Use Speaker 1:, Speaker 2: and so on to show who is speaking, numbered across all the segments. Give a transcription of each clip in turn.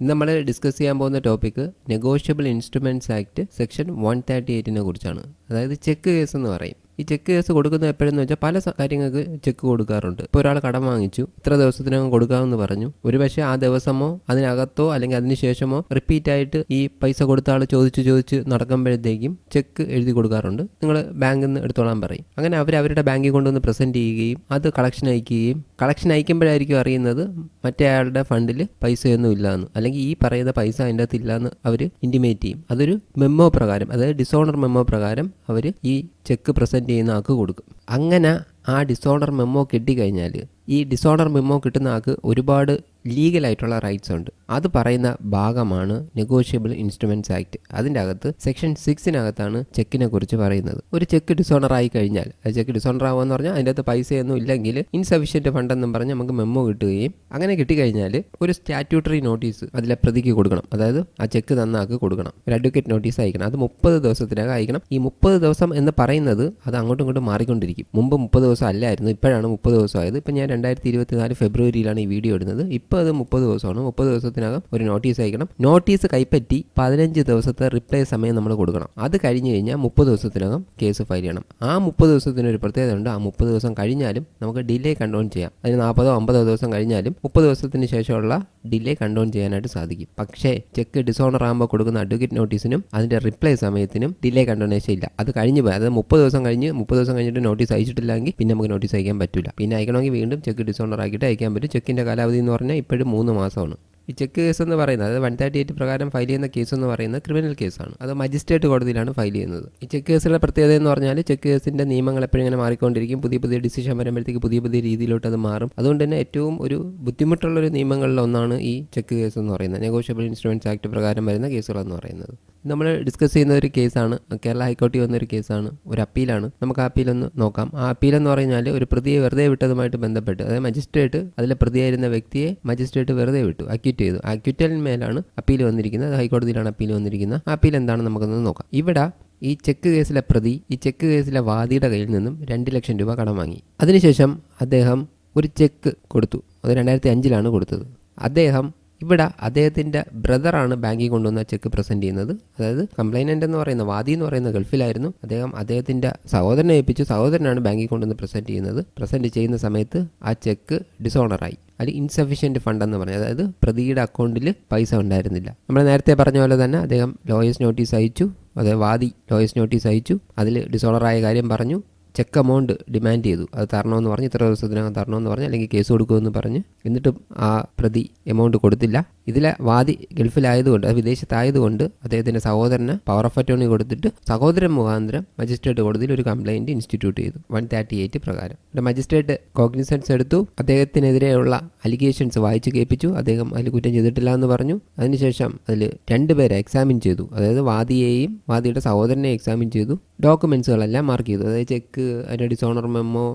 Speaker 1: ഇന്ന് നമ്മൾ ഡിസ്കസ് ചെയ്യാൻ പോകുന്ന topic negotiable instruments act section one thirty എയ്റ്റിനെ കുറിച്ചാണ്. അതായത് ചെക്ക് കേസ് എന്ന് പറയും. ഈ ചെക്ക് കേസ് കൊടുക്കുന്നത് എപ്പോഴെന്ന് വെച്ചാൽ പല കാര്യങ്ങൾക്ക് ചെക്ക് കൊടുക്കാറുണ്ട്. ഇപ്പോൾ ഒരാൾ കടം വാങ്ങിച്ചു ഇത്ര ദിവസത്തിനകം കൊടുക്കാമെന്ന് പറഞ്ഞു. ഒരു പക്ഷേ ആ ദിവസമോ അതിനകത്തോ അല്ലെങ്കിൽ അതിനുശേഷമോ റിപ്പീറ്റ് ആയിട്ട് ഈ പൈസ കൊടുത്ത ആൾ ചോദിച്ച് ചോദിച്ച് നടക്കുമ്പോഴത്തേക്കും ചെക്ക് എഴുതി കൊടുക്കാറുണ്ട്. നിങ്ങൾ ബാങ്കിൽ നിന്ന് എടുത്തോളാൻ പറയും. അങ്ങനെ അവർ അവരുടെ ബാങ്കിൽ കൊണ്ടുവന്ന് പ്രസന്റ് ചെയ്യുകയും അത് കളക്ഷൻ അയക്കുകയും കളക്ഷൻ അയക്കുമ്പോഴായിരിക്കും അറിയുന്നത് മറ്റേ അയാളുടെ ഫണ്ടിൽ പൈസയൊന്നും ഇല്ലാന്ന്. അല്ലെങ്കിൽ ഈ പറയുന്ന പൈസ അതിന്റെ അകത്ത് ഇല്ലാന്ന് അവർ ഇന്റിമേറ്റ് ചെയ്യും. അതൊരു മെമ്മോ പ്രകാരം അതായത് ഡിസോണർ മെമ്മോ പ്രകാരം അവർ ഈ ചെക്ക് പ്രസന്റ് ചെയ്യുന്ന ആൾക്ക് കൊടുക്കും. അങ്ങനെ ആ ഡിസോർഡർ മെമ്മോ കിട്ടിക്കഴിഞ്ഞാൽ ഈ ഡിസോർഡർ മെമ്മോ കിട്ടുന്ന ആൾക്ക് ഒരുപാട് ലീഗലായിട്ടുള്ള റൈറ്റ്സ് ഉണ്ട്. അത് പറയുന്ന ഭാഗമാണ് നെഗോഷ്യബിൾ ഇൻസ്ട്രുമെന്റ്സ് ആക്ട് അതിന്റെ അകത്ത് സെക്ഷൻ സിക്സിനകത്താണ് ചെക്കിനെ കുറിച്ച് പറയുന്നത്. ഒരു ചെക്ക് ഡിസോണർ ആയി കഴിഞ്ഞാൽ ചെക്ക് ഡിസോണർ ആവുമെന്ന് പറഞ്ഞാൽ അതിന്റെ അകത്ത് പൈസയൊന്നും ഇല്ലെങ്കിൽ ഇൻസഫിഷ്യന്റ് ഫണ്ടെന്നും പറഞ്ഞ് നമുക്ക് മെമ്മോ കിട്ടുകയും അങ്ങനെ കിട്ടിക്കഴിഞ്ഞാൽ ഒരു സ്റ്റാറ്റ്യൂട്ടറി നോട്ടീസ് അതിലെ പ്രതിക്ക് കൊടുക്കണം. അതായത് ആ ചെക്ക് തന്ന ആൾക്ക് കൊടുക്കണം. ഒരു അഡ്വക്കേറ്റ് നോട്ടീസ് അയക്കണം. അത് മുപ്പത് ദിവസത്തിനകം അയക്കണം. ഈ മുപ്പത് ദിവസം എന്ന് പറയുന്നത് അത് അങ്ങോട്ടും ഇങ്ങോട്ടും മാറിക്കൊണ്ടിരിക്കും. മുമ്പ് മുപ്പത് ദിവസം അല്ലായിരുന്നു ഇപ്പോഴാണ് മുപ്പത് ദിവസമായത് ഇപ്പം ഞാൻ രണ്ടായിരത്തി ഇരുപത്തിനാല് ഫെബ്രുവരിയിലാണ് ഈ വീഡിയോ ഇടുന്നത്. ഇപ്പോൾ അത് മുപ്പത് ദിവസമാണ്. മുപ്പത് ദിവസത്തിനകം ഒരു നോട്ടീസ് അയക്കണം. നോട്ടീസ് കൈപ്പറ്റി പതിനഞ്ച് ദിവസത്തെ റിപ്ലൈ സമയം നമ്മൾ കൊടുക്കണം. അത് കഴിഞ്ഞ് കഴിഞ്ഞാൽ മുപ്പത് ദിവസത്തിനകം കേസ് ഫയൽ ചെയ്യണം. ആ മുപ്പത് ദിവസത്തിന് ഒരു പ്രത്യേകത ഉണ്ട്. ആ മുപ്പത് ദിവസം കഴിഞ്ഞാലും നമുക്ക് ഡിലേ കണ്ടോൺ ചെയ്യാം. അതിന് നാൽപ്പതോ അമ്പതോ ദിവസം കഴിഞ്ഞാലും മുപ്പത് ദിവസത്തിന് ശേഷമുള്ള ഡിലേ കൺട്രോൾ ചെയ്യാനായിട്ട് സാധിക്കും. പക്ഷേ ചെക്ക് ഡിസോണർ ആകുമ്പോൾ കൊടുക്കുന്ന അഡ്വക്കേറ്റ് നോട്ടീസിനും അതിന്റെ റിപ്ലൈ സമയത്തിനും ഡിലേ കണ്ടോണേഷൻ ഇല്ല. അത് കഴിഞ്ഞ് പോയി. അതായത് മുപ്പത് ദിവസം കഴിഞ്ഞ് മുപ്പത് ദിവസം കഴിഞ്ഞിട്ട് നോട്ടീസ് അയച്ചിട്ടില്ലെങ്കിൽ പിന്നെ നമുക്ക് നോട്ടീസ് അയക്കാൻ പറ്റില്ല. പിന്നെ അയക്കണമെങ്കിൽ വീണ്ടും ചെക്ക് ഡിസോണർ ആക്കിയിട്ട് അയക്കാൻ പറ്റും. ചെക്കിന്റെ കാലാവധി എന്ന് പറഞ്ഞാൽ ഇപ്പോഴും മൂന്ന് മാസമാണ്. ഈ ചെക്ക് കേസ് എന്ന് പറയുന്നത് അതായത് വൺ തേർട്ടി എയ്റ്റ് പ്രകാരം ഫയൽ ചെയ്യുന്ന കേസ് എന്ന് പറയുന്നത് ക്രിമിനൽ കേസാണ്. അത് മജിസ്ട്രേറ്റ് കോടതിയിലാണ് ഫയൽ ചെയ്യുന്നത്. ഈ ചെക്ക് കേസുകളുടെ പ്രത്യേകത എന്ന് പറഞ്ഞാൽ ചെക്ക് കേസിന്റെ നിയമങ്ങൾ എപ്പോഴും ഇങ്ങനെ മാറിക്കൊണ്ടിരിക്കും. പുതിയ പുതിയ ഡിസിഷൻ വരുമ്പോഴത്തേക്ക് പുതിയ പുതിയ രീതിയിലോട്ട് അത് മാറും. അതുകൊണ്ട് തന്നെ ഏറ്റവും ഒരു ബുദ്ധിമുട്ടുള്ള ഒരു നിയമങ്ങളിൽ ഒന്നാണ് ഈ ചെക്ക് കേസ് എന്ന് പറയുന്നത്. നെഗോഷ്യബിൾ ഇൻസ്ട്രുമെന്റ്സ് ആക്ട് പ്രകാരം വരുന്ന കേസുകൾ എന്ന് പറയുന്നത്. നമ്മൾ ഡിസ്കസ് ചെയ്യുന്ന ഒരു കേസാണ് കേരള ഹൈക്കോടതി വന്ന ഒരു കേസാണ് ഒരു അപ്പീലാണ്. നമുക്ക് ആ അപ്പീലൊന്ന് നോക്കാം. ആ അപ്പീൽ എന്ന് പറഞ്ഞാൽ ഒരു പ്രതിയെ വെറുതെ വിട്ടതുമായിട്ട് ബന്ധപ്പെട്ട് അതായത് മജിസ്ട്രേറ്റ് അതിലെ പ്രതിയായിരുന്ന വ്യക്തിയെ മജിസ്ട്രേറ്റ് വെറുതെ വിട്ടു അക്യൂറ്റ് ചെയ്തു. അക്യൂറ്റലിന്മേലാണ് അപ്പീൽ വന്നിരിക്കുന്നത് ഹൈക്കോടതിയിലാണ് അപ്പീൽ വന്നിരിക്കുന്നത്. ആ അപ്പീൽ എന്താണ് നമുക്കൊന്ന് നോക്കാം. ഇവിടെ ഈ ചെക്ക് കേസിലെ പ്രതി ഈ ചെക്ക് കേസിലെ വാദിയുടെ കയ്യിൽ നിന്നും രണ്ട് ലക്ഷം രൂപ കടം വാങ്ങി. അതിനുശേഷം അദ്ദേഹം ഒരു ചെക്ക് കൊടുത്തു. അത് രണ്ടായിരത്തി അഞ്ചിലാണ് കൊടുത്തത്. അദ്ദേഹം ഇവിടെ അദ്ദേഹത്തിന്റെ ബ്രദറാണ് ബാങ്കിൽ കൊണ്ടുവന്ന ചെക്ക് പ്രസന്റ് ചെയ്യുന്നത്. അതായത് കംപ്ലൈനന്റ് എന്ന് പറയുന്ന വാദി എന്ന് പറയുന്ന ഗൾഫിലായിരുന്നു. അദ്ദേഹം അദ്ദേഹത്തിന്റെ സഹോദരനെ ഏൽപ്പിച്ചു. സഹോദരനാണ് ബാങ്കിൽ കൊണ്ടുവന്ന് പ്രസന്റ് ചെയ്യുന്നത്. പ്രസന്റ് ചെയ്യുന്ന സമയത്ത് ആ ചെക്ക് ഡിസോണറായി അതിൽ ഇൻസഫിഷ്യന്റ് ഫണ്ട് എന്ന് പറഞ്ഞത് അതായത് പ്രതിയുടെ അക്കൗണ്ടിൽ പൈസ ഉണ്ടായിരുന്നില്ല. നമ്മൾ നേരത്തെ പറഞ്ഞ പോലെ തന്നെ അദ്ദേഹം ലോയേഴ്സ് നോട്ടീസ് അയച്ചു. അതായത് വാദി ലോയേഴ്സ് നോട്ടീസ് അയച്ചു. അതിൽ ഡിസോണറായ കാര്യം പറഞ്ഞു. ചെക്ക് എമൗണ്ട് ഡിമാൻഡ് ചെയ്തു. അത് തരണമെന്ന് പറഞ്ഞ് ഇത്ര ദിവസത്തിനകം തരണമെന്ന് പറഞ്ഞ് അല്ലെങ്കിൽ കേസ് കൊടുക്കുമെന്ന് പറഞ്ഞ് എന്നിട്ടും ആ പ്രതി എമൗണ്ട് കൊടുത്തില്ല. ഇതിലെ വാദി ഗൾഫിലായതുകൊണ്ട് വിദേശത്തായതുകൊണ്ട് അദ്ദേഹത്തിന്റെ സഹോദരന് പവർ ഓഫ് അറ്റോണി കൊടുത്തിട്ട് സഹോദരൻ മുഖാന്തരം മജിസ്ട്രേറ്റ് കോടതിയിൽ ഒരു കംപ്ലൈന്റ് ഇൻസ്റ്റിറ്റ്യൂട്ട് ചെയ്തു. വൺ തേർട്ടി എയ്റ്റ് പ്രകാരം മജിസ്ട്രേറ്റ് കോഗ്നിസൻസ് എടുത്തു. അദ്ദേഹത്തിനെതിരെയുള്ള അലിഗേഷൻസ് വായിച്ചു കേൾപ്പിച്ചു. അദ്ദേഹം അതിൽ കുറ്റം ചെയ്തിട്ടില്ല എന്ന് പറഞ്ഞു. അതിനുശേഷം അതിൽ രണ്ടുപേരെ എക്സാമിൻ ചെയ്തു. അതായത് വാദിയെയും വാദിയുടെ സഹോദരനെ എക്സാമിൻ ചെയ്തു. ഡോക്യുമെൻസുകളെല്ലാം മാർക്ക് ചെയ്തു. അതായത് ചെക്ക് അതിന്റെ ഡിസോണർ മെമ്മോ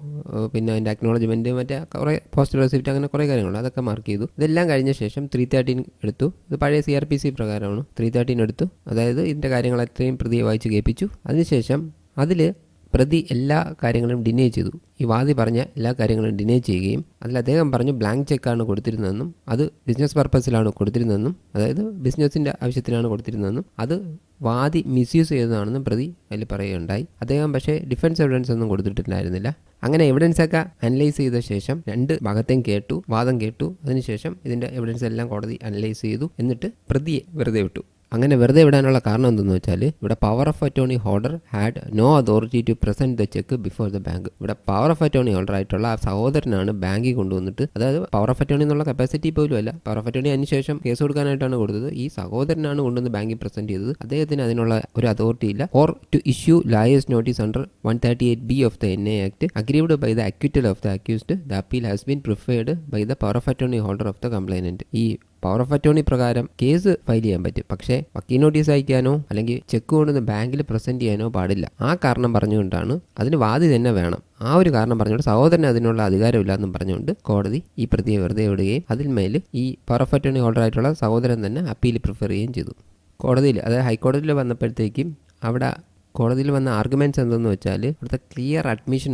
Speaker 1: പിന്നെ അതിന്റെ അക്നോളജ്മെന്റ് മറ്റേ കുറേ പോസ്റ്റൽ റെസിപ്റ്റ് അങ്ങനെ കുറേ കാര്യങ്ങളുണ്ട് അതൊക്കെ മാർക്ക് ചെയ്തു. ഇതെല്ലാം കഴിഞ്ഞ ശേഷം ത്രീ തേർട്ടീൻ എടുത്തു. ഇത് പഴയ സി ആർ പി സി പ്രകാരമാണ്. ത്രീ തേർട്ടീൻ എടുത്തു. അതായത് ഇതിന്റെ കാര്യങ്ങൾ അത്രയും പ്രതിയെ വായിച്ച് കേൾപ്പിച്ചു. അതിനുശേഷം അതിൽ പ്രതി എല്ലാ കാര്യങ്ങളും ഡിനേ ചെയ്തു. ഈ വാദി പറഞ്ഞ എല്ലാ കാര്യങ്ങളും ഡിനേ ചെയ്യുകയും അതിൽ അദ്ദേഹം പറഞ്ഞു ബ്ലാങ്ക് ചെക്കാണ് കൊടുത്തിരുന്നതെന്നും അത് ബിസിനസ് പർപ്പസിലാണ് കൊടുത്തിരുന്നതെന്നും അതായത് ബിസിനസ്സിന്റെ ആവശ്യത്തിനാണ് കൊടുത്തിരുന്നതെന്നും അത് വാദി മിസ്യൂസ് ചെയ്തതാണെന്നും പ്രതി അതിൽ പറയുകയുണ്ടായി. അദ്ദേഹം പക്ഷേ ഡിഫൻസ് എവിഡൻസ് ഒന്നും കൊടുത്തിട്ടുണ്ടായിരുന്നില്ല അങ്ങനെ എവിഡൻസ് ഒക്കെ അനലൈസ് ചെയ്ത ശേഷം രണ്ട് ഭാഗത്തെയും കേട്ടു വാദം കേട്ടു. അതിനുശേഷം ഇതിന്റെ എവിഡൻസ് എല്ലാം കോടതി അനലൈസ് ചെയ്തു. എന്നിട്ട് പ്രതിയെ വെറുതെ വിട്ടു. അങ്ങനെ വെറുതെ വിടാനുള്ള കാരണം എന്തെന്ന് വെച്ചാൽ ഇവിടെ power of attorney holder had no authority to present the cheque before the bank ഇവിടെ പവർ ഓഫ് അറ്റോണി ഹോൾഡർ ആയിട്ടുള്ള ആ സഹോദരനാണ് ബാങ്കിൽ കൊണ്ടുവന്നിട്ട് അതായത് പവർ ഓഫ് അറ്റോണി എന്നുള്ള കപ്പാസിറ്റി പോലും അല്ല. പവർ ഓഫ് അറ്റോണി അതിനുശേഷം കേസ് കൊടുക്കാനായിട്ടാണ് കൊടുത്തത്. ഈ സഹോദരനാണ് കൊണ്ടുവന്ന് ബാങ്കിൽ പ്രസന്റ് ചെയ്തത്. അദ്ദേഹത്തിന് അതിനുള്ള ഒരു അതോറിറ്റി ഇല്ല. Or to issue lawyer's notice under one thirty eight B of the N A act aggrieved by the acquittal of the accused the appeal has been preferred by the power of attorney holder of the complainant ഈ power of attorney പ്രകാരം case file ചെയ്യാൻ പറ്റും. പക്ഷേ വക്കീൽ notice അയക്കാനോ അല്ലെങ്കിൽ check കൊണ്ടുവന്ന് ബാങ്കിൽ present ചെയ്യാനോ പാടില്ല. ആ കാരണം പറഞ്ഞുകൊണ്ടാണ് അതിന് വാദി തന്നെ വേണം. ആ ഒരു കാരണം പറഞ്ഞുകൊണ്ട് സഹോദരന് അതിനുള്ള അധികാരമില്ല എന്നും പറഞ്ഞുകൊണ്ട് കോടതി ഈ പ്രതിയെ വെറുതെ വിടുകയും അതിന്മേൽ ഈ പവർ ഓഫ് അറ്റോണി ഹോൾഡർ ആയിട്ടുള്ള സഹോദരൻ തന്നെ അപ്പീൽ പ്രിഫർ ചെയ്യുകയും ചെയ്തു. കോടതിയിൽ അതായത് ഹൈക്കോടതിയിൽ വന്നപ്പോഴത്തേക്കും അവിടെ കോടതിയിൽ വന്ന ആർഗ്യുമെന്റ്സ് എന്തെന്ന് വെച്ചാൽ അവിടുത്തെ ക്ലിയർ അഡ്മിഷൻ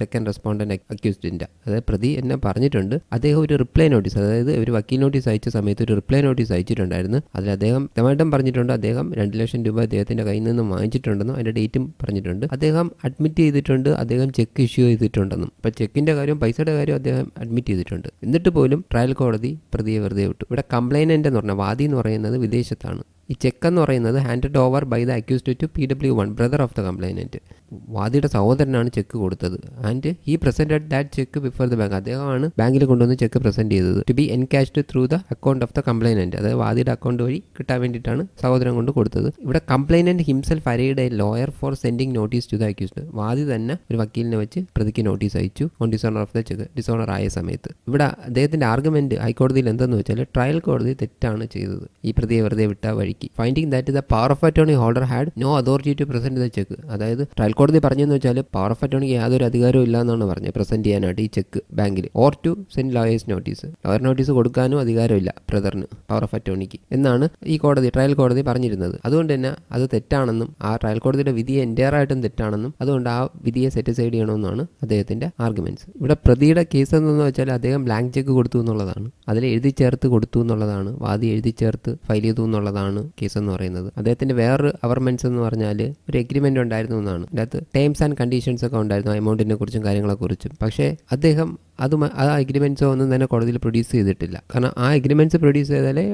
Speaker 1: സെക്കൻഡ് അക്യൂസ്ഡ് അക്യൂസ്ഡിന്റെ അതായത് പ്രതി എന്നെ പറഞ്ഞിട്ടുണ്ട്. അദ്ദേഹം ഒരു റിപ്ലൈ നോട്ടീസ് അതായത് ഒരു വക്കീൽ നോട്ടീസ് അയച്ച സമയത്ത് ഒരു റിപ്ലൈ നോട്ടീസ് അയച്ചിട്ടുണ്ടായിരുന്നു. അതിൽ അദ്ദേഹം വ്യക്തമായിട്ടും പറഞ്ഞിട്ടുണ്ട് അദ്ദേഹം രണ്ട് ലക്ഷം രൂപ അദ്ദേഹത്തിന്റെ കയ്യിൽ നിന്ന് വാങ്ങിച്ചിട്ടുണ്ടെന്നും അതിന്റെ ഡേറ്റും പറഞ്ഞിട്ടുണ്ട്. അദ്ദേഹം അഡ്മിറ്റ് ചെയ്തിട്ടുണ്ട് അദ്ദേഹം ചെക്ക് ഇഷ്യൂ ചെയ്തിട്ടുണ്ടെന്നും. അപ്പോൾ ചെക്കിന്റെ കാര്യം പൈസയുടെ കാര്യം അദ്ദേഹം അഡ്മിറ്റ് ചെയ്തിട്ടുണ്ട്. എന്നിട്ട് പോലും ട്രയൽ കോടതി പ്രതിയെ വെറുതെ വിട്ടു. ഇവിടെ കംപ്ലൈനന്റ് എന്ന് പറഞ്ഞാൽ വാദി എന്ന് പറയുന്നത് വിദേശത്താണ്. ഈ ചെക്ക് എന്ന് പറയുന്നത് handed over by the accused to P W one brother of the complainant വാദിയുടെ സഹോദരനാണ് ചെക്ക് കൊടുത്തത്. And he presented that cheque before the bank അദ്ദേഹമാണ് ബാങ്കിൽ കൊണ്ടുവന്ന് ചെക്ക് പ്രസന്റ് ചെയ്തത്. To be encashed through the account of the complainant അതായത് വാദിയുടെ account വഴി കിട്ടാൻ വേണ്ടിയിട്ടാണ് സഹോദരൻ കൊണ്ട് കൊടുത്തത്. ഇവിടെ complainant himself അരയുടെ lawyer for sending notice to the accused വാദി തന്നെ ഒരു വക്കീലിനെ വെച്ച് പ്രതിക്ക് നോട്ടീസ് അയച്ചു. On dishonour of the cheque dishonour ആയ സമയത്ത്. ഇവിടെ അദ്ദേഹത്തിന്റെ ആർഗ്യുമെന്റ് ഹൈക്കോടതിയിൽ എന്തെന്ന് വെച്ചാൽ ട്രയൽ കോടതി തെറ്റാണ് ചെയ്തത്. ഈ പ്രതിയെ വെറുതെ വിട്ട വഴിക്ക്. Finding that the power of attorney holder had no authority to present the cheque അതായത് ട്രയൽ കോടതി പറഞ്ഞെന്ന് വെച്ചാൽ പവർ ഓഫ് അറ്റോണിക്ക് യാതൊരു അധികാരവും ഇല്ല എന്നാണ് പറഞ്ഞത്. പ്രസന്റ് ചെയ്യാനായിട്ട് ഈ ചെക്ക് ബാങ്കിൽ. Or to send lawyer's notice lawyer notice കൊടുക്കാനും അധികാരമില്ല ബ്രദറിന് പവർ ഓഫ് അറ്റോണിക്ക് എന്നാണ് ഈ കോടതി ട്രയൽ കോടതി പറഞ്ഞിരുന്നത്. അതുകൊണ്ട് തന്നെ അത് തെറ്റാണെന്നും ആ ട്രയൽ കോടതിയുടെ വിധിയെ ആയിട്ടും തെറ്റാണെന്നും അതുകൊണ്ട് ആ വിധിയെ സെറ്റിസൈഡ് ചെയ്യണമെന്നാണ് അദ്ദേഹത്തിന്റെ ആർഗ്യുമെന്റ്സ് ഇവിടെ പ്രതിയുടെ കേസ് എന്തെന്ന് വെച്ചാൽ അദ്ദേഹം ബ്ലാങ്ക് ചെക്ക് കൊടുത്തു എന്നുള്ളതാണ്. അതിൽ എഴുതി ചേർത്ത് കൊടുത്തു എന്നുള്ളതാണ്. വാദി എഴുതി ചേർത്ത് ഫയൽ ചെയ്തു എന്നുള്ളതാണ് കേസ് എന്ന് പറയുന്നത്. അദ്ദേഹത്തിന്റെ വേറൊരു അവർമെന്റ്സ് എന്ന് പറഞ്ഞാൽ ഒരു എഗ്രിമെന്റ് ഉണ്ടായിരുന്നു എന്നാണ്. അതിനകത്ത് ടേംസ് ആൻഡ് കണ്ടീഷൻസ് ഒക്കെ ഉണ്ടായിരുന്നു. എമൗണ്ടിനെ കുറിച്ചും കാര്യങ്ങളെക്കുറിച്ചും പക്ഷേ അദ്ദേഹം അത് ആ അഗ്രിമെന്റ്സ് ഒന്നും തന്നെ കോടതിയിൽ പ്രൊഡ്യൂസ് ചെയ്തിട്ടില്ല. കാരണം ആ അഗ്രിമെന്റ്സ് പ്രൊഡ്യൂസ് ചെയ്താലേ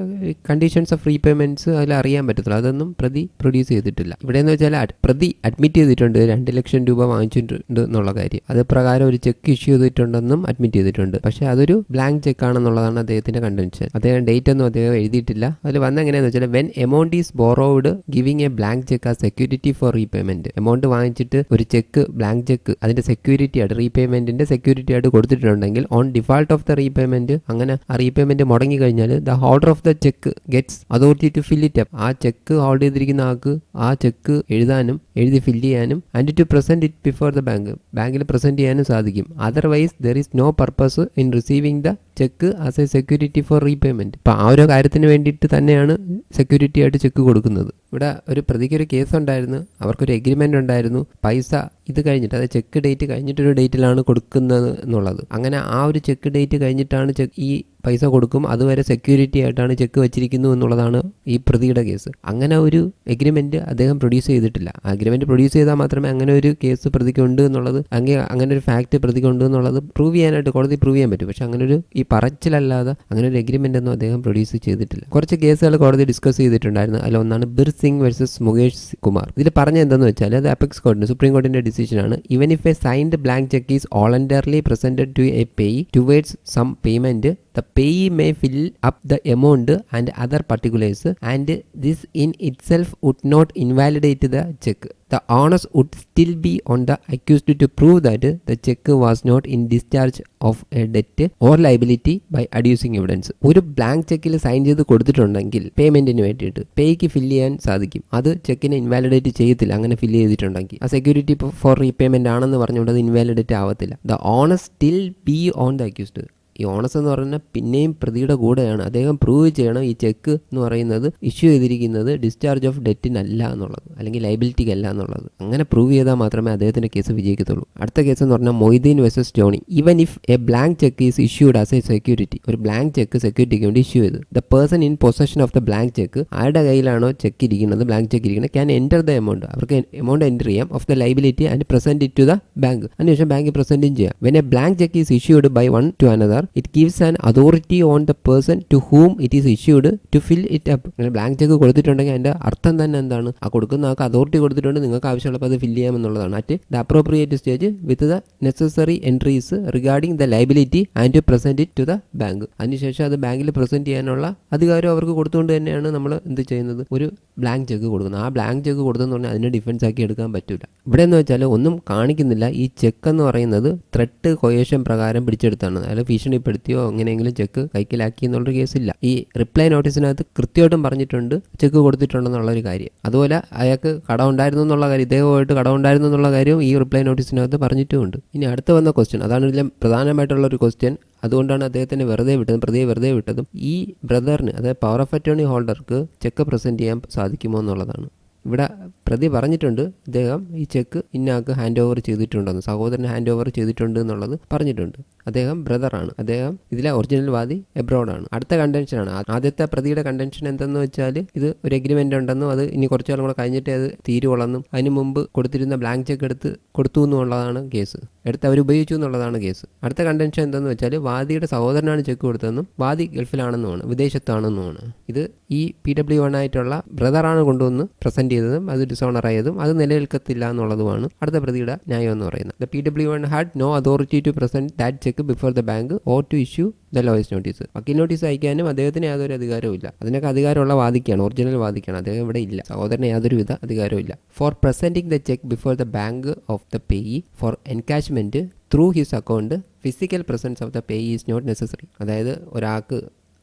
Speaker 1: കണ്ടീഷൻസ് ഓഫ് റീപേയ്മെന്റ്സ് അതിൽ അറിയാൻ പറ്റത്തുള്ളൂ. അതൊന്നും പ്രതി പ്രൊഡ്യൂസ് ചെയ്തിട്ടില്ല. ഇവിടെ എന്ന് വെച്ചാൽ പ്രതി അഡ്മിറ്റ് ചെയ്തിട്ടുണ്ട്. രണ്ട് ലക്ഷം രൂപ വാങ്ങിച്ചിട്ടുണ്ട് എന്നുള്ള കാര്യം. അത് പ്രകാരം ഒരു ചെക്ക് ഇഷ്യൂ ചെയ്തിട്ടുണ്ടെന്നും അഡ്മിറ്റ് ചെയ്തിട്ടുണ്ട്. പക്ഷേ അതൊരു ബ്ലാങ്ക് ചെക്ക് ആണെന്നുള്ളതാണ് അദ്ദേഹത്തിന്റെ കണ്ടൻഷൻ അദ്ദേഹം ഡേറ്റ് ഒന്നും അദ്ദേഹം എഴുതിയിട്ടില്ല. അതിൽ വന്ന എങ്ങനെയാന്ന് വെച്ചാൽ when amount is borrowed giving a blank cheque ആ സെക്യൂരിറ്റി ഫോർ റീപേയ്മെന്റ് എമൗണ്ട് വാങ്ങിച്ചിട്ട് ഒരു ചെക്ക് ബ്ലാങ്ക് ചെക്ക് അതിന്റെ സെക്യൂരിറ്റി ആയിട്ട് റീപേയ്മെന്റിന്റെ സെക്യൂരിറ്റി ആയിട്ട് കൊടുത്തിട്ടുണ്ടെങ്കിൽ on default of the repayment അങ്ങനെ ആ റീപേയ്മെന്റ് മുടങ്ങി കഴിഞ്ഞാൽ the holder of the cheque gets authority to fill it up ആ ചെക്ക് ഹോൾഡ് ചെയ്തിരിക്കുന്ന ആൾക്ക് ആ ചെക്ക് എഴുതാനും എഴുതി ഫില്ല് ചെയ്യാനും and to present it before the bank ബാങ്കിൽ പ്രസന്റ് ചെയ്യാനും സാധിക്കും. Otherwise there is no purpose in receiving the cheque as a security for repayment അപ്പൊ ആ ഒരു കാര്യത്തിന് വേണ്ടിയിട്ട് തന്നെയാണ് സെക്യൂരിറ്റി ആയിട്ട് ചെക്ക് കൊടുക്കുന്നത്. ഇവിടെ ഒരു പ്രതിക്ക് ഒരു കേസ് ഉണ്ടായിരുന്നു. അവർക്കൊരു എഗ്രിമെന്റ് ഉണ്ടായിരുന്നു. പൈസ ഇത് കഴിഞ്ഞിട്ട് അതായത് ചെക്ക് ഡേറ്റ് കഴിഞ്ഞിട്ടൊരു ഡേറ്റിലാണ് കൊടുക്കുന്നത് എന്നുള്ളത്. അങ്ങനെ ആ ഒരു ചെക്ക് ഡേറ്റ് കഴിഞ്ഞിട്ടാണ് ചെക്ക് ഈ പൈസ കൊടുക്കും. അതുവരെ സെക്യൂരിറ്റി ആയിട്ടാണ് ചെക്ക് വെച്ചിരിക്കുന്നു എന്നുള്ളതാണ് ഈ പ്രതിയുടെ കേസ്. അങ്ങനെ ഒരു എഗ്രിമെന്റ് അദ്ദേഹം പ്രൊഡ്യൂസ് ചെയ്തിട്ടില്ല. അഗ്രിമെന്റ് പ്രൊഡ്യൂസ് ചെയ്താൽ മാത്രമേ അങ്ങനെ ഒരു കേസ് പ്രതിക്കുണ്ട് എന്നുള്ളത് അങ്ങനെ അങ്ങനെ ഒരു ഫാക്ട് പ്രതിക്കുണ്ട് എന്നുള്ളത് പ്രൂവ് ചെയ്യാനായിട്ട് കോടതി പ്രൂവ് ചെയ്യാൻ പറ്റും. പക്ഷേ അങ്ങനെ ഒരു ഈ പറച്ചിലല്ലാതെ അങ്ങനെ ഒരു എഗ്രിമെന്റ് ഒന്നും അദ്ദേഹം പ്രൊഡ്യൂസ് ചെയ്തിട്ടില്ല. കുറച്ച് കേസുകൾ കോടതി ഡിസ്കസ് ചെയ്തിട്ടുണ്ടായിരുന്നു. ഒന്നാണ് ബിർ സിംഗ് വേഴ്സസ് മുകേഷ് കുമാർ. ഇതിൽ പറഞ്ഞ എന്താണെന്ന് വെച്ചാൽ അത് അപെക്സ് കോടതി സുപ്രീം കോടതിന്റെ ഡിസിഷനാണ് even if a signed blank cheque is voluntarily presented to a payee towards some payment the payee may fill up the amount and other particulars and this in itself would not invalidate the check the onus would still be on the accused to prove that the check was not in discharge of a debt or liability by adducing evidence ഒരു blank ചെക്കിൽ sign ചെയ്ത് കൊടുത്തിട്ടുണ്ടെങ്കിൽ പേയ്മെന്റിന് വേണ്ടിയിട്ട് പേയ്ക്ക് fill ചെയ്യാൻ സാധിക്കും അത് ചെക്കിനെ invalidate ചെയ്യത്തില്ല അങ്ങനെ ഫില്ല് ചെയ്തിട്ടുണ്ടെങ്കിൽ ആ സെക്യൂരിറ്റി ഫോർ റീപേയ്മെന്റ് ആണെന്ന് പറഞ്ഞുകൊണ്ട് അത് ഇൻവാലിഡേറ്റ് ആവത്തില്ല the onus still be on the accused ഈ ഓണസ് എന്ന് പറഞ്ഞാൽ പിന്നെയും പ്രതിയുടെ കൂടെയാണ്. അദ്ദേഹം പ്രൂവ് ചെയ്യണം ഈ ചെക്ക് എന്ന് പറയുന്നത് ഇഷ്യൂ ചെയ്തിരിക്കുന്നത് ഡിസ്ചാർജ് ഓഫ് ഡെറ്റിനല്ല എന്നുള്ളത് അല്ലെങ്കിൽ ലൈബിലിറ്റിക്ക് അല്ല എന്നുള്ളത്. അങ്ങനെ പ്രൂവ് ചെയ്താൽ മാത്രമേ അദ്ദേഹത്തിന്റെ കേസ് വിജയിക്കത്തുള്ളൂ. അടുത്ത കേസ് എന്ന് പറഞ്ഞാൽ Moideen versus Johnny. Even if a blank cheque is issued as a security ഒരു ബ്ലാങ്ക് ചെക്ക് സെക്യൂരിറ്റിക്ക് വേണ്ടി ഇഷ്യൂ ചെയ്തു. The person in possession of the blank cheque ആരുടെ കയ്യിലാണോ ചെക്ക് ഇരിക്കുന്നത് ബ്ലാങ്ക് ചെക്ക് ഇരിക്കുന്നത് ക്യാൻ എന്റർ ദ എമൗണ്ട് അവർക്ക് amount enter ചെയ്യാം. Of the liability and present it to the bank അതിനുശേഷം ബാങ്ക് പ്രസന്റും ചെയ്യാം. When a blank cheque is issued by one to another it gives an authority on the person to whom it is issued to fill it up അങ്ങനെ blank cheque കൊടുത്തിട്ടുണ്ടെങ്കിൽ അതിന്റെ അർത്ഥം തന്നെ എന്താണ്? ആ കൊടുക്കുന്ന ആൾക്ക് അതോറിറ്റി കൊടുത്തിട്ടുണ്ട് നിങ്ങൾക്ക് ആവശ്യമുള്ളപ്പോൾ അത് fill ചെയ്യാമെന്നുള്ളതാണ് at the appropriate stage with the necessary entries regarding the liability and to present it to the bank അതിനുശേഷം അത് ബാങ്കിൽ പ്രസന്റ് ചെയ്യാനുള്ള അധികാരം അവർക്ക് കൊടുത്തുകൊണ്ട് തന്നെയാണ് നമ്മൾ എന്ത് ചെയ്യുന്നത്? ഒരു ബ്ലാങ്ക് ചെക്ക് കൊടുക്കുന്നത്. ആ ബ്ലാങ്ക് ചെക്ക് കൊടുത്തെന്ന് പറഞ്ഞാൽ അതിനെ ഡിഫൻസ് ആക്കി എടുക്കാൻ പറ്റില്ല ഇവിടെ എന്ന് വെച്ചാൽ ഒന്നും കാണിക്കുന്നില്ല. ഈ ചെക്ക് എന്ന് പറയുന്നത് ത്രെട്ട് കൊയേഷൻ പ്രകാരം പിടിച്ചെടുത്താണ്. അതായത് ഭീഷണിപ്പെടുത്തിയോ എങ്ങനെയെങ്കിലും ചെക്ക് കൈക്കലാക്കി എന്നുള്ളൊരു കേസില്ല. ഈ റിപ്ലൈ നോട്ടീസിനകത്ത് കൃത്യമായിട്ടും പറഞ്ഞിട്ടുണ്ട് ചെക്ക് കൊടുത്തിട്ടുണ്ടെന്നുള്ളൊരു കാര്യം. അതുപോലെ അയാൾക്ക് കടം ഉണ്ടായിരുന്നു എന്നുള്ള കാര്യം ഇദ്ദേഹമായിട്ട് കടം ഉണ്ടായിരുന്നു എന്നുള്ള കാര്യം ഈ റിപ്ലൈ നോട്ടീസിനകത്ത് പറഞ്ഞിട്ടുമുണ്ട്. ഇനി അടുത്ത് വന്ന ക്വസ്റ്റ്യൻ അതാണ് പ്രധാനമായിട്ടുള്ള ഒരു ക്വസ്റ്റ്യൻ അതുകൊണ്ടാണ് അദ്ദേഹത്തിന് വെറുതെ വിട്ടതും പ്രതിയെ വെറുതെ വിട്ടതും. ഈ ബ്രദറിന് അതായത് പവർ ഓഫ് അറ്റോർണി ഹോൾഡർക്ക് ചെക്ക് പ്രസന്റ് ചെയ്യാൻ സാധിക്കുമോ എന്നുള്ളതാണ്. ഇവിടെ പ്രതി പറഞ്ഞിട്ടുണ്ട്. അദ്ദേഹം ഈ ചെക്ക് ഇന്നാൾക്ക് ഹാൻഡ് ഓവർ ചെയ്തിട്ടുണ്ടെന്ന് സഹോദരന് ഹാൻഡ് ഓവർ ചെയ്തിട്ടുണ്ട് എന്നുള്ളത് പറഞ്ഞിട്ടുണ്ട്. അദ്ദേഹം ബ്രദറാണ് അദ്ദേഹം ഇതിലെ ഒറിജിനൽ വാദി എബ്രോഡാണ് അടുത്ത കണ്ടൻഷനാണ് ആദ്യത്തെ പ്രതിയുടെ കണ്ടൻഷൻ എന്തെന്ന് വെച്ചാൽ ഇത് ഒരു എഗ്രിമെന്റ് ഉണ്ടെന്നും അത് ഇനി കുറച്ചു കാലം കൂടെ കഴിഞ്ഞിട്ട് അത് തീരുവളെന്നും അതിന് മുമ്പ് കൊടുത്തിരുന്ന ബ്ലാങ്ക് ചെക്ക് എടുത്ത് കൊടുത്തു എന്നുള്ളതാണ് കേസ്. എടുത്ത് അവർ ഉപയോഗിച്ചു എന്നുള്ളതാണ് കേസ്. അടുത്ത കണ്ടൻഷൻ എന്തെന്ന് വെച്ചാൽ വാദിയുടെ സഹോദരനാണ് ചെക്ക് കൊടുത്തതെന്നും വാദി ഗൾഫിലാണെന്നുമാണ് വിദേശത്താണെന്നുമാണ്. ഇത് ഈ പി ഡബ്ല്യു വൺ ആയിട്ടുള്ള ബ്രദറാണ് കൊണ്ടുവന്ന് പ്രസന്റ് ചെയ്തതും അത് ഡിസോണർ ആയതും അത് നിലനിൽക്കത്തില്ല എന്നുള്ളതുമാണ് അടുത്ത പ്രതിയുടെ ന്യായം എന്ന് പറയുന്നത്. The P W one had no authority to present that cheque before the bank or to issue the lawyer's notice വക്കീൽ നോട്ടീസ് അയക്കാനും അദ്ദേഹത്തിന് യാതൊരു അധികാരവും ഇല്ല അതിനൊക്കെ അധികാരമുള്ള വാദിക്കാണ് ഒറിജിനൽ വാദിക്കാണ് അദ്ദേഹം ഇവിടെ ഇല്ല. സഹോദരന് യാതൊരുവിധ അധികാരവും ഇല്ല for presenting the cheque before the bank of the payee for encashment through his account physical presence of the payee is not necessary അതായത് ഒരാൾക്ക്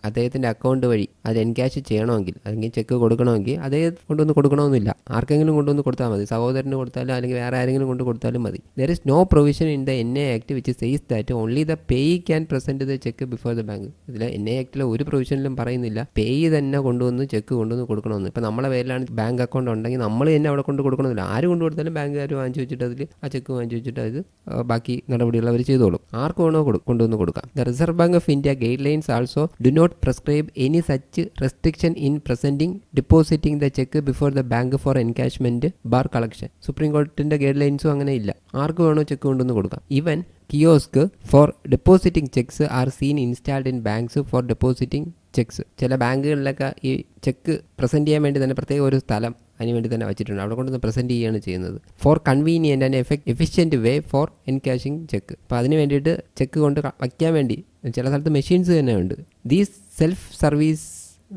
Speaker 1: അദ്ദേഹത്തിന്റെ അക്കൗണ്ട് വഴി അത് എൻക്യാഷ് ചെയ്യണമെങ്കിൽ അല്ലെങ്കിൽ ചെക്ക് കൊടുക്കണമെങ്കിൽ അദ്ദേഹം കൊണ്ടുവന്ന് കൊടുക്കണമെന്നില്ല. ആർക്കെങ്കിലും കൊണ്ടുവന്ന് കൊടുത്താൽ മതി. സഹോദരന് കൊടുത്താലും അല്ലെങ്കിൽ വേറെ ആരെങ്കിലും കൊണ്ട് കൊടുത്താലും മതി. There is no provision in the N A act which says that only the payee can present the cheque before the bank ഇതിൽ എൻ എ ആക്ടിലെ ഒരു പ്രൊവിഷനിലും പറയുന്നില്ല. പേ തന്നെ കൊണ്ടുവന്ന് ചെക്ക് കൊണ്ടുവന്ന് കൊടുക്കണമെന്ന്. ഇപ്പം നമ്മളെ പേരിലാണ് ബാങ്ക് അക്കൗണ്ട് ഉണ്ടെങ്കിൽ നമ്മൾ തന്നെ അവിടെ കൊണ്ട് കൊടുക്കണമെന്നില്ല. ആര് കൊണ്ടു കൊടുത്താലും ബാങ്കുകാർ വാങ്ങിച്ചു വെച്ചിട്ട് അതിൽ ആ ചെക്ക് വാങ്ങിച്ചു വെച്ചിട്ട് അത് ബാക്കി നടപടികൾ അവർ ചെയ്തോളും. ആർക്ക് വേണോ കൊണ്ടുവന്ന് കൊടുക്കാം. The Reserve Bank of India guidelines also do not prescribe any such restriction in presenting depositing the check before the bank for encashment bar collection. Supreme കോർട്ടിന്റെ ഗൈഡ് ലൈൻസും അങ്ങനെ ഇല്ല. ആർക്ക് വേണോ ചെക്ക് കൊണ്ടുവന്ന് കൊടുക്കാം. Even kiosk for depositing cheques are seen installed in banks for depositing cheques ചില ബാങ്കുകളിലൊക്കെ ഈ ചെക്ക് പ്രസന്റ് ചെയ്യാൻ വേണ്ടി തന്നെ പ്രത്യേക ഒരു സ്ഥലം അതിന് വേണ്ടി തന്നെ വെച്ചിട്ടുണ്ട്. അവിടെ കൊണ്ടുവന്ന് പ്രസന്റ് ചെയ്യുകയാണ് ചെയ്യുന്നത്. For convenient and effect efficient way for encashing cheque അപ്പോൾ അതിന് വേണ്ടിയിട്ട് ചെക്ക് കൊണ്ട് വയ്ക്കാൻ വേണ്ടി ചില സ്ഥലത്ത് മെഷീൻസ് തന്നെ ഉണ്ട്. These self service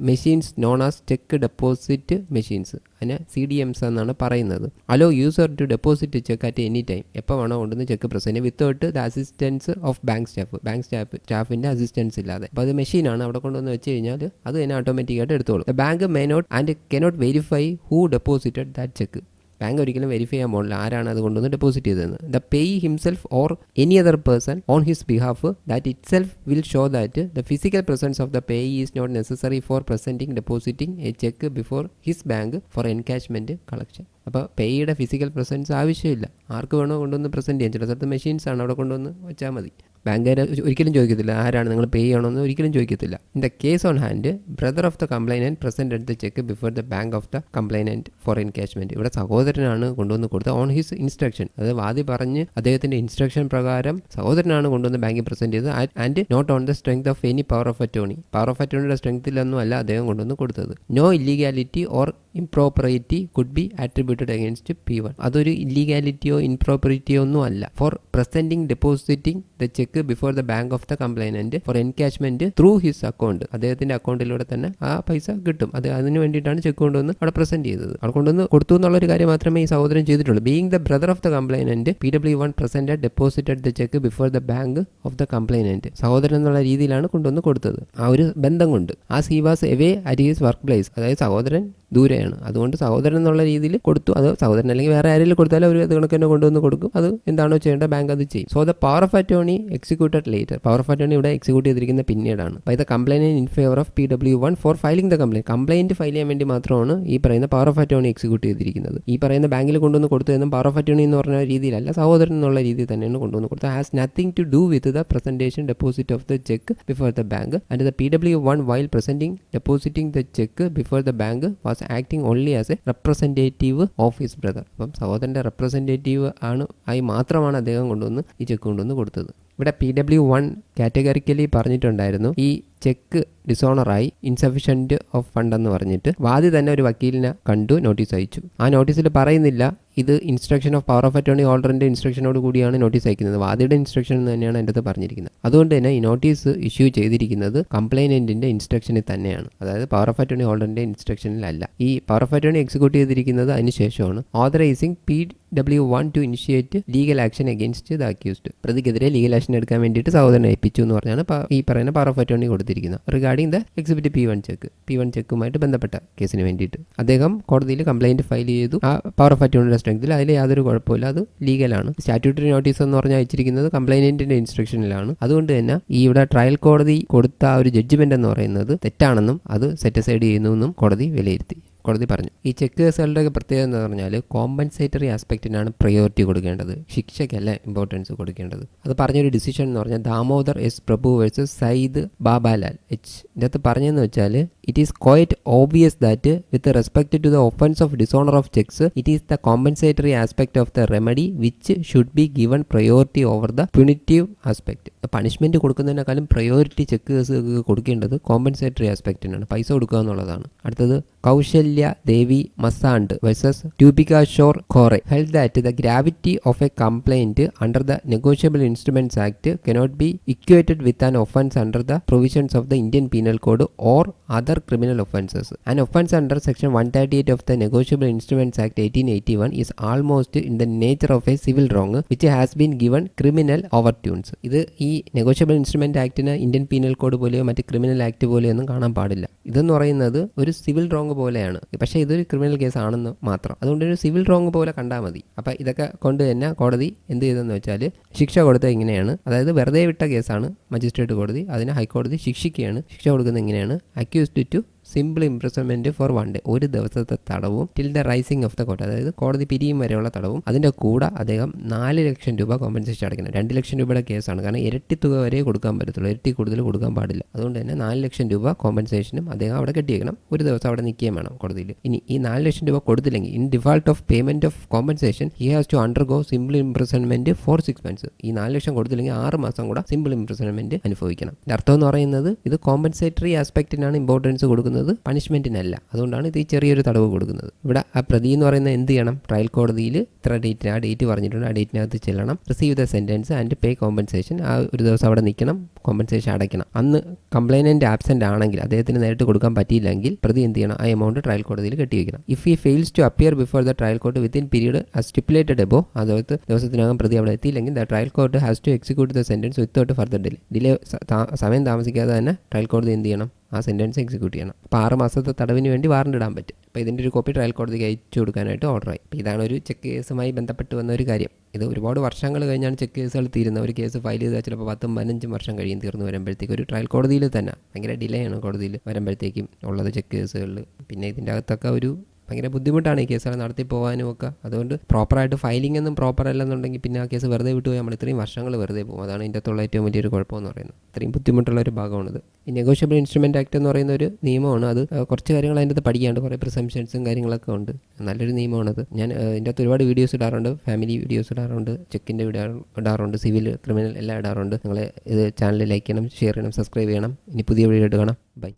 Speaker 1: machines known as cheque deposit machines അതിന് സി ഡി എംസ് എന്നാണ് പറയുന്നത്. Allow user to deposit cheque at any time എപ്പോൾ വേണോ കൊണ്ടുവന്ന് cheque present without the assistance of bank staff bank staff സ്റ്റാഫിന്റെ assistance ഇല്ലാതെ. അപ്പോൾ അത് മെഷീനാണ് അവിടെ കൊണ്ടുവന്ന് വെച്ച് കഴിഞ്ഞാൽ അത് തന്നെ ഓട്ടോമാറ്റിക്കായിട്ട് എടുത്തോളും. Bank may not and cannot verify who deposited that cheque bank ഒരിക്കലും വെരിഫൈ ചെയ്യാൻ പോകില്ല ആരാണ് അത് കൊണ്ടുവന്ന് ഡെപ്പോസിറ്റ് ചെയ്തതെന്ന്. The payee himself or any other person on his behalf that itself will show that the physical presence of the payee is not necessary for presenting depositing a cheque before his bank for encashment collection അപ്പോൾ പേയുടെ physical presence ആവശ്യമില്ല. ആർക്ക് വേണോ കൊണ്ടുവന്ന് present ചെയ്യാം ചില സ്ഥലത്ത് machines ആണ് അവിടെ കൊണ്ടുവന്ന് വെച്ചാൽ മതി. ബാങ്കുകാർ ഒരിക്കലും ചോദിക്കത്തില്ല ആരാണ് നിങ്ങൾ പേ ചെയ്യണമെന്ന്? ഒരിക്കലും ചോദിക്കത്തില്ല. In the case on hand brother of the complainant present the cheque before the bank of the complainant for encashment ഇവിടെ സഹോദരനാണ് കൊണ്ടുവന്ന് കൊടുത്തത് ഓൺ ഹിസ് ഇൻസ്ട്രക്ഷൻ അത് വാദി പറഞ്ഞ് അദ്ദേഹത്തിന്റെ ഇൻസ്ട്രക്ഷൻ പ്രകാരം സഹോദരനാണ് കൊണ്ടുവന്ന് ബാങ്കിൽ പ്രസന്റ് ചെയ്തത്. And not on the strength of any power of attorney power of അറ്റോണിയുടെ സ്ട്രെങ്ത്തിലൊന്നും അല്ല അദ്ദേഹം കൊണ്ടുവന്ന് കൊടുത്തത്. No illegality or impropriety could be attributed against P one അതൊരു ഇല്ലീഗാലിറ്റിയോ ഇംപ്രോപ്പറേറ്റിയോ ഒന്നും അല്ല. For presenting depositing the cheque before the bank of the complainant for encashment through his account അദ്ദേഹത്തിന്റെ അക്കൗണ്ടിലൂടെ തന്നെ ആ പൈസ കിട്ടും. അത് അതിന് വേണ്ടിയിട്ടാണ് ചെക്ക് കൊണ്ടുവന്ന് അവിടെ പ്രസന്റ് ചെയ്തത്. അവിടെ കൊണ്ടുവന്ന് കൊടുത്തു എന്നുള്ള ഒരു കാര്യം മാത്രമേ ഈ സഹോദരൻ ചെയ്തിട്ടുള്ളൂ. Being the brother of the complainant P W one present deposited the cheque before the bank of the complainant സഹോദരൻ എന്നുള്ള രീതിയിലാണ് കൊണ്ടുവന്ന് കൊടുത്തത്. ആ ഒരു ബന്ധം കൊണ്ട്. ആ C was away at his work place അതായത് സഹോദരൻ ദൂരെയാണ്. അതുകൊണ്ട് സഹോദരൻ എന്നുള്ള രീതിയിൽ കൊടുത്തു. അത് സഹോദരൻ അല്ലെങ്കിൽ വേറെ ആരെങ്കിലും കൊടുത്താലും അവർ അത് കണക്ക് തന്നെ കൊണ്ടുവന്ന് കൊടുക്കും. അത് എന്താണോ ചെയ്യേണ്ട ബാങ്ക് അത് ചെയ്യും. So the power of attorney executed later power of attorney ഇവിടെ എക്സിക്യൂട്ട് ചെയ്തിരിക്കുന്ന പിന്നീടാണ്. By the complaint in favour of P W one for filing the complaint complaint file ചെയ്യാൻ വേണ്ടി മാത്രമാണ് ഈ പറയുന്ന പവർ ഓഫ് അറ്റോണി എക്സിക്യൂട്ട് ചെയ്തിരിക്കുന്നത്. ഈ പറയുന്ന ബാങ്കിൽ കൊണ്ടുവന്ന് കൊടുത്തതെന്നും പവർ ഓഫ് അറ്റോണി എന്ന് പറഞ്ഞ രീതിയിലല്ല സഹോദരൻ എന്നുള്ള രീതിയിൽ തന്നെയാണ് കൊണ്ടുവന്ന് കൊടുത്തത്. Has nothing to do with the presentation deposit of the cheque before the bank and the P W one while presenting depositing the cheque before the bank was acting only as a representative of his brother അപ്പം സഹോദരന്റെ representative ആണ് ആയി മാത്രമാണ് അദ്ദേഹം കൊണ്ടുവന്ന് ഈ check കൊണ്ടുവന്ന് കൊടുത്തത്. ഇവിടെ പി ഡബ്ല്യു വൺ കാറ്റഗറിക്കലി പറഞ്ഞിട്ടുണ്ടായിരുന്നു ഈ ചെക്ക് ഡിസോണറായി ഇൻസഫിഷ്യന്റ് ഓഫ് ഫണ്ട് എന്ന് പറഞ്ഞിട്ട്. വാദി തന്നെ ഒരു വക്കീലിനെ കണ്ടു നോട്ടീസ് അയച്ചു. ആ നോട്ടീസിൽ പറയുന്നില്ല ഇത് instruction of power of attorney ഹോൾഡറിന്റെ ഇൻസ്ട്രക്ഷനോട് കൂടിയാണ് നോട്ടീസ് അയക്കുന്നത്. വാദിയുടെ ഇൻസ്ട്രക്ഷൻ എന്ന് തന്നെയാണ് എന്റെ പറഞ്ഞിരിക്കുന്നത്. അതുകൊണ്ട് തന്നെ ഈ നോട്ടീസ് ഇഷ്യൂ ചെയ്തിരിക്കുന്നത് കംപ്ലൈനന്റിന്റെ ഇൻസ്ട്രക്ഷനിൽ തന്നെയാണ്. അതായത് പവർ ഓഫ് അറ്റോണി ഹോൾഡറിന്റെ ഇൻസ്ട്രക്ഷനിലല്ല ഈ പവർ ഓഫ് അറ്റോണി എക്സിക്യൂട്ട് ചെയ്തിരിക്കുന്നത് അതിന് ശേഷമാണ് authorising P W one to initiate legal action against the accused പ്രതിക്കെതിരെ legal action എടുക്കാൻ വേണ്ടിയിട്ട് സഹോദരൻ ഏൽപ്പിച്ചു എന്ന് പറഞ്ഞാണ് ഈ പറയുന്ന പവർ ഓഫ് അറ്റോണി കൊടുത്തിരിക്കുന്നത്. Regarding the exhibit P one cheque P one ചെക്കുമായിട്ട് ബന്ധപ്പെട്ട കേസിന് വേണ്ടിയിട്ട്. അദ്ദേഹം കോടതിയിൽ കംപ്ലൈന്റ് ഫയൽ ചെയ്തു. ആ പവർ ഓഫ് അറ്റോർണിയുടെ സ്ട്രെങ്തിൽ അതിൽ യാതൊരു കുഴപ്പമില്ല. അത് ലീഗലാണ്. സ്റ്റാറ്റ്യൂട്ടറി നോട്ടീസ് എന്ന് പറഞ്ഞാൽ അയച്ചിരിക്കുന്നത് കംപ്ലൈനന്റിന്റെ ഇൻസ്ട്രക്ഷനിലാണ്. അതുകൊണ്ട് തന്നെ ഈ ഇവിടെ ട്രയൽ കോടതി കൊടുത്ത ആ ഒരു ജഡ്ജ്മെന്റ് എന്ന് പറയുന്നത് തെറ്റാണെന്നും അത് സെറ്റിസൈഡ് ചെയ്യുന്നുവെന്നും കോടതി വിലയിരുത്തി. കോടതി പറഞ്ഞു. ഈ ചെക്ക് കേസുകളുടെ പ്രത്യേകത എന്ന് പറഞ്ഞാൽ കോമ്പൻസേറ്ററി ആസ്പെക്റ്റിനാണ് പ്രയോറിറ്റി കൊടുക്കേണ്ടത്. ശിക്ഷയ്ക്കല്ല ഇമ്പോർട്ടൻസ് കൊടുക്കേണ്ടത്. അത് പറഞ്ഞൊരു ഡിസിഷൻ എന്ന് പറഞ്ഞാൽ Damodar S Prabhu versus Syed Babalal H. ഇതിനകത്ത് പറഞ്ഞതെന്ന് വെച്ചാൽ it is quite obvious that with respect to the offence of dishonour of cheques it is the compensatory aspect of the remedy which should be given priority over the punitive aspect punishment കൊടുക്കുന്നതിനേക്കാളും priority cheque കേസുകൾക്ക് കൊടുക്കേണ്ടത് compensatory ആസ്പെക്റ്റിനാണ് പൈസ കൊടുക്കുക എന്നുള്ളതാണ്. അടുത്തത് Kaushalya Devi മസാണ്ട് versus ട്യൂബിക shore Khore. Held that the gravity of a complaint under the negotiable instruments act cannot be equated with an offence under the provisions of the Indian penal code or other criminal offences an offence under section one thirty eight of the negotiable instruments act eighteen eighty one is almost in the nature of a civil wrong which has been given criminal overtones ഇത് ഈ negotiable instrument ആക്ടിന് Indian penal code പോലെയോ മറ്റ് criminal act പോലെയോ ഒന്നും കാണാൻ പാടില്ല. ഇതെന്ന് പറയുന്നത് ഒരു സിവിൽ റോങ് പോലെയാണ്. പക്ഷേ ഇതൊരു ക്രിമിനൽ കേസ് ആണെന്ന് മാത്രം. അതുകൊണ്ട് ഒരു സിവിൽ റോങ് പോലെ കണ്ടാൽ മതി. അപ്പം ഇതൊക്കെ കൊണ്ട് തന്നെ കോടതി എന്ത് ചെയ്തെന്ന് വെച്ചാൽ ശിക്ഷ കൊടുത്തത് ഇങ്ങനെയാണ്. അതായത് വെറുതെ വിട്ട കേസാണ് മജിസ്ട്രേറ്റ് കോടതി. അതിനെ ഹൈക്കോടതി ശിക്ഷിക്കുകയാണ്. ശിക്ഷ കൊടുക്കുന്നത് ഇങ്ങനെയാണ്. Accused to simple imprisonment for one day ഒരു ദിവസത്തെ തടവും till the rising of the court അതായത് കോടതി പിരിയും വരെയുള്ള തടവും. അതിന്റെ കൂടെ അദ്ദേഹം നാല് ലക്ഷം രൂപ കോമ്പൻസേഷൻ അടയ്ക്കണം. രണ്ട് ലക്ഷം രൂപയുടെ കേസാണ്. കാരണം ഇരട്ടി തുക വരെ കൊടുക്കാൻ പറ്റത്തുള്ളൂ. ഇരട്ടി കൂടുതൽ കൊടുക്കാൻ പാടില്ല. അതുകൊണ്ട് തന്നെ നാല് ലക്ഷം രൂപ കോമ്പൻസേഷനും അദ്ദേഹം അവിടെ കെട്ടിയേക്കണം. ഒരു ദിവസം അവിടെ നിൽക്കുകയും വേണം കോടതിയിൽ. ഇനി ഈ നാല് ലക്ഷം രൂപ കൊടുത്തില്ലെങ്കിൽ in default of payment of compensation he has to undergo simple imprisonment for six months ഈ നാല് ലക്ഷം കൊടുത്തില്ലെങ്കിൽ ആറ് മാസം കൂടെ സിമ്പിൾ ഇംപ്രസൺമെന്റ് അനുഭവിക്കണം. അർത്ഥം എന്ന് പറയുന്നത് ഇത് കോമ്പൻസേറ്ററി ആസ്പെക്റ്റിനാണ് ഇമ്പോർട്ടൻസ് കൊടുക്കുന്നത്. പണിഷ്മെന്റിനല്ല അതുകൊണ്ടാണ് ഇത് ചെറിയൊരു തടവ് കൊടുക്കുന്നത്. ഇവിടെ ആ പ്രതി എന്ന് പറയുന്നത് എന്ത് ചെയ്യണം? ട്രയൽ കോടതിയിൽ ഇത്ര ഡേറ്റിന് ആ ഡേറ്റ് പറഞ്ഞിട്ടുണ്ട്. ആ ഡേറ്റിനകത്ത് ചെല്ലണം. Receive the sentence and pay compensation ആ ഒരു ദിവസം അവിടെ നിൽക്കണം. കോമ്പൻസേഷൻ അടയ്ക്കണം. അന്ന് കംപ്ലൈനന്റ് ആബ്സെന്റ് ആണെങ്കിൽ അദ്ദേഹത്തിന് നേരിട്ട് കൊടുക്കാൻ പറ്റിയില്ലെങ്കിൽ പ്രതി എന്ത് ചെയ്യണം? ആ എമൗണ്ട് ട്രയൽ കോടതിയിൽ കെട്ടിവെക്കണം if he fails to appear before the trial court within period stipulated above അതായത് ദിവസത്തിനകം പ്രതി അവിടെ എത്തിയില്ലെങ്കിൽ the trial court has to execute the sentence without further delay delay സമയം താമസിക്കാതെ തന്നെ ട്രയൽ കോടതി എന്ത് ചെയ്യണം? ആ സെന്റൻസ് എക്സിക്യൂട്ട് ചെയ്യണം. അപ്പോൾ ആറ് മാസത്തെ തടവിന് വേണ്ടി വാറണ്ട് ഇടാൻ പറ്റും. അപ്പോൾ ഇതിന്റെ ഒരു കോപ്പി ട്രയൽ കോടതിക്ക് അയച്ചു കൊടുക്കാനായിട്ട് ഓർഡറായി അപ്പോൾ ഇതാണ് ഒരു ചെക്ക് കേസുമായി ബന്ധപ്പെട്ട് വന്ന ഒരു കാര്യം. ഇത് ഒരുപാട് വർഷങ്ങൾ കഴിഞ്ഞാണ് ചെക്ക് കേസുകൾ തീരുന്നത്. ഒരു കേസ് ഫയൽ ചെയ്താൽ ചിലപ്പോൾ പത്തും പതിനഞ്ചും വർഷം കഴിയും തീർന്നു വരുമ്പോഴത്തേക്ക്. ഒരു ട്രയൽ കോടതിയിൽ തന്നെ. ഭയങ്കര ഡിലേ ആണ് കോടതിയിൽ വരുമ്പോഴത്തേക്കും ഉള്ളത് ചെക്ക് കേസുകളിൽ. പിന്നെ ഇതിന്റെ അകത്തൊക്കെ ഒരു ഭയങ്കര ബുദ്ധിമുട്ടാണ് ഈ കേസുകൾ നടത്തി പോകാനും ഒക്കെ. അതുകൊണ്ട് പ്രോപ്പറായിട്ട് ഫയലിംഗ് ഒന്നും പ്രോപ്പർ അല്ലെന്നുണ്ടെങ്കിൽ പിന്നെ ആ കേസ് വെറുതെ വിട്ടു പോയാൽ നമ്മൾ ഇത്രയും വർഷങ്ങൾ വെറുതെ പോകും. അതാണ് ഇതിന്റെ അകത്തുള്ള ഏറ്റവും വലിയൊരു കുഴപ്പമെന്ന് പറയുന്നത്. ഇത്രയും ബുദ്ധിമുട്ടുള്ള ഒരു ഭാഗമാണിത്. ഈ നെഗോഷ്യബിൾ ഇൻസ്ട്രുമെന്റ് ആക്ട് എന്ന് പറയുന്ന ഒരു നിയമമാണ്. അത് കുറച്ച് കാര്യങ്ങൾ അതിന്റെ അകത്ത് പഠിക്കാണ്ട് കുറേ പ്രിസംഷൻസും കാര്യങ്ങളൊക്കെ ഉണ്ട്. നല്ലൊരു നിയമമാണത്. ഞാൻ ഇതിന്റെ അകത്ത് ഒരുപാട് വീഡിയോസ് ഇടാറുണ്ട്. ഫാമിലി വീഡിയോസ് ഇടാറുണ്ട്. ചെക്കിന്റെ ഇടാറുണ്ട്. സിവിൽ ക്രിമിനൽ എല്ലാം ഇടാറുണ്ട്. നിങ്ങൾ ഇത് ചാനൽ ലൈക്ക് ചെയ്യണം ഷെയർ ചെയ്യണം സബ്സ്ക്രൈബ് ചെയ്യണം. ഇനി പുതിയ വീഡിയോ എടുക്കണം ബൈ